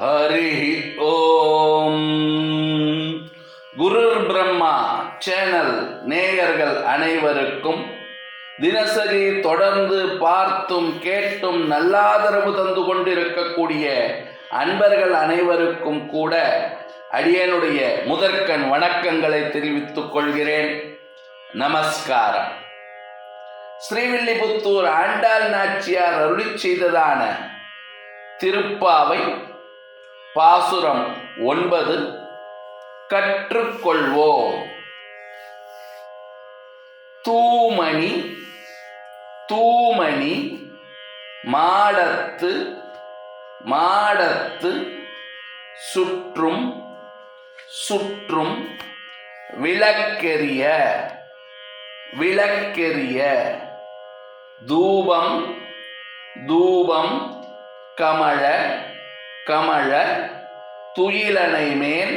ஹரி ஓம். குருர் பிரம்மா சேனல் நேயர்கள் அனைவருக்கும் தினசரி தொடர்ந்து பார்த்தும் கேட்டும் நல்லாதரவு தந்து கொண்டிருக்கக்கூடிய அன்பர்கள் அனைவருக்கும் கூட அடியனுடைய முதற்கண் வணக்கங்களை தெரிவித்துக் கொள்கிறேன். நமஸ்காரம். ஸ்ரீவில்லிபுத்தூர் ஆண்டாள் நாச்சியார் அருளி செய்ததான திருப்பாவை பாசுரம் ஒன்பது கற்றுக்கொள்வோம். தூமணி தூமணி மாடத்து மாடத்து சுற்றும் சுற்றும் விளக்கெரிய விளக்கெரிய தூபம் தூபம் கமழ கமழ துயிலனை மேல்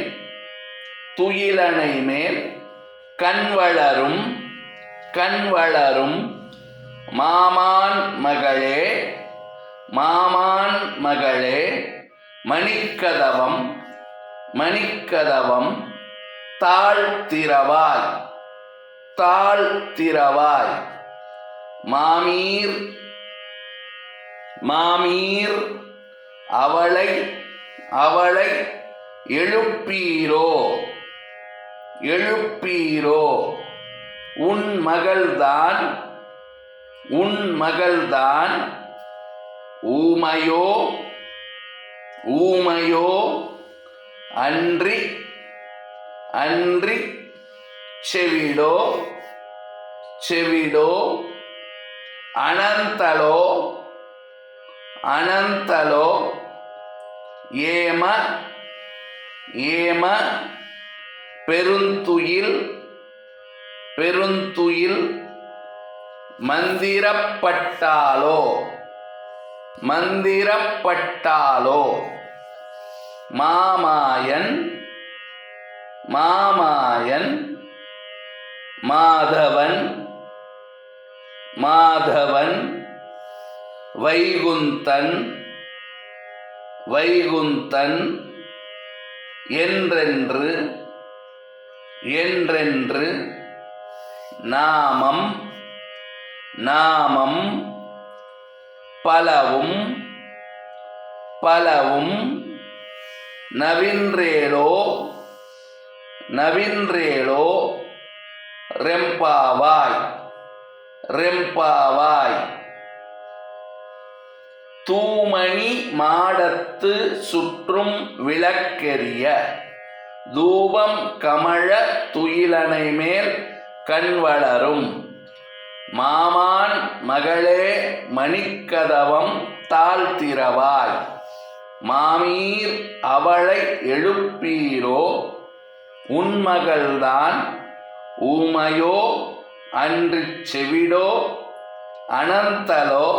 துயிலனை மேல் கண்வளரும் கண்வளரும் மாமான் மகளே மாமான் மகளே மணிக்கதவம் மணிக்கதவம் தாழ்த்திரவாய் தாழ்த்திரவாய் மாமீர் மாமீர் அவளை அவளை எழுப்பீரோ? எழுப்பீரோ? உன் மகள்தான் உன் மகள்தான் ஊமையோ? ஊமையோ? அன்றி அன்றி செவிடோ? செவிடோ? அனந்தலோ? அனந்தலோ? ஏம ஏம பெருந்துயில் பெருந்துயில் மந்திரப்பட்டாலோ மந்திரப்பட்டாலோ மாமாயன் மாமாயன் மாதவன் மாதவன் வைகுந்தன் வைகுந்தன் என்றென்று என்றென்று நாமம் நாமம் பலவும் பலவும் நவின்றேலோ நவின்றேலோ ரெம்பாவாய் ரெம்பாவாய். தூமணி மாடத்து சுற்றும் விளக்கெரிய தூபம் கமழ துயிலனை மேல் கண் வளரும். மாமான் மகளே மணிக்கதவம் தாழ்த்திரவாய் மாமீர் அவளை எழுப்பீரோ? உன்மகள்தான் ஊமையோ? அன்று செவிடோ? அனந்தலோ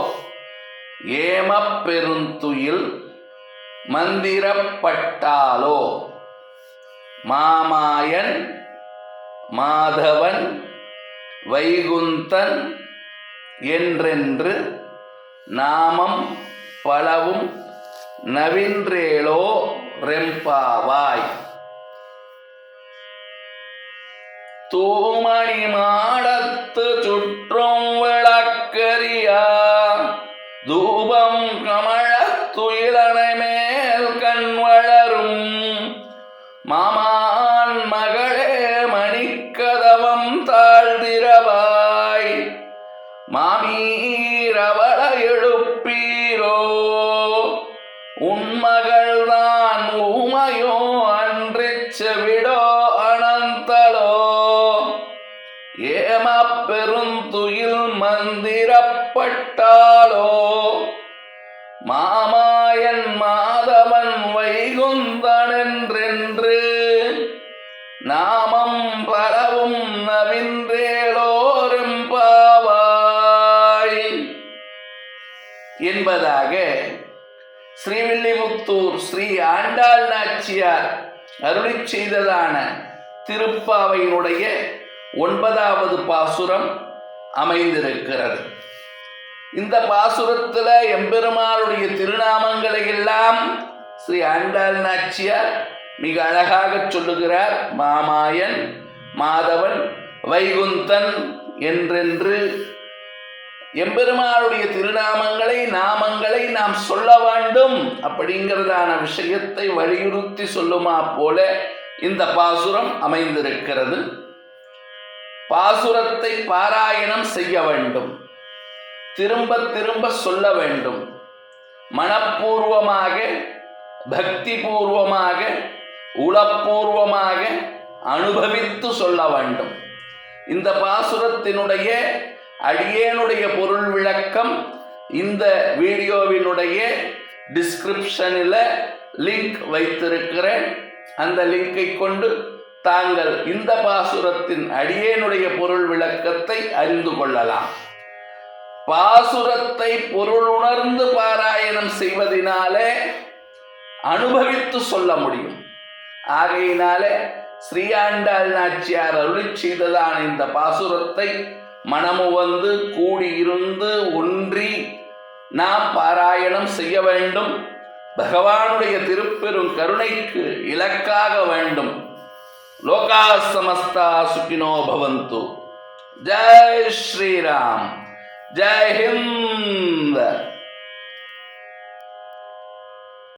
ஏமப்பெருந்துயில் மந்திரப்பட்டாலோ? மாமாயன் மாதவன் வைகுந்தன் என்றென்று நாமம் பலவும் நவின்றேளோ ரெம்பாவாய். தூமணி மாடத்து சுற்றும் மாமான் மகளே மணிக்கதவம் தாழ்ந்திரவாய். மாமீரவள எழுப்பீரோ? உன்மகள்தான் ஊமையோ அன்றி செவிடோ அனந்தலோ ஏம பெருந்துயில் மந்திரப்பட்டாலோ மாமாயன் மாதவன் வைகுந்தனென்றென்று நாமம் என்பதாக ஸ்ரீவில்லிபுத்தூர் ஸ்ரீ ஆண்டாள் நாச்சியார் அருளி செய்ததான திருப்பாவையினுடைய ஒன்பதாவது பாசுரம் அமைந்திருக்கிறது. இந்த பாசுரத்தில் எம்பெருமாளுடைய திருநாமங்களை எல்லாம் ஸ்ரீ ஆண்டாள் நாச்சியார் மிக அழகாக சொல்லுகிறார். மாமாயன் மாதவன் வைகுந்தன் என்றென்று எம்பெருமானுடைய திருநாமங்களை நாமங்களை நாம் சொல்ல வேண்டும் அப்படிங்கிறதான விஷயத்தை வலியுறுத்தி சொல்லுமா போல இந்த பாசுரம் அமைந்திருக்கிறது. பாசுரத்தை பாராயணம் செய்ய வேண்டும். திரும்ப திரும்ப சொல்ல வேண்டும். மனப்பூர்வமாக பக்தி பூர்வமாக உளப்பூர்வமாக அனுபவித்து சொல்ல வேண்டும். இந்த பாசுரத்தினுடைய அடியேனுடைய பொருள் விளக்கம் இந்த வீடியோவினுடைய டிஸ்கிரிப்ஷனில் லிங்க் வைத்திருக்கிறேன். அந்த லிங்கை கொண்டு தாங்கள் இந்த பாசுரத்தின் அடியேனுடைய பொருள் விளக்கத்தை அறிந்து கொள்ளலாம். பாசுரத்தை பொருள் உணர்ந்து பாராயணம் செய்வதினாலே அனுபவித்து சொல்ல முடியும். ஆகையினாலே ஸ்ரீயாண்டாள் நாச்சியார் அருளி செய்ததான இந்த பாசுரத்தை மனமு வந்து கூடியிருந்து ஒன்றி நாம் பாராயணம் செய்ய வேண்டும். பகவானுடைய திருப்பெரும் கருணைக்கு இலக்காக வேண்டும். லோகா சமஸ்தா சுகினோ பவந்து. ஜெய் ஸ்ரீராம். ஜெய் ஹிந்த்.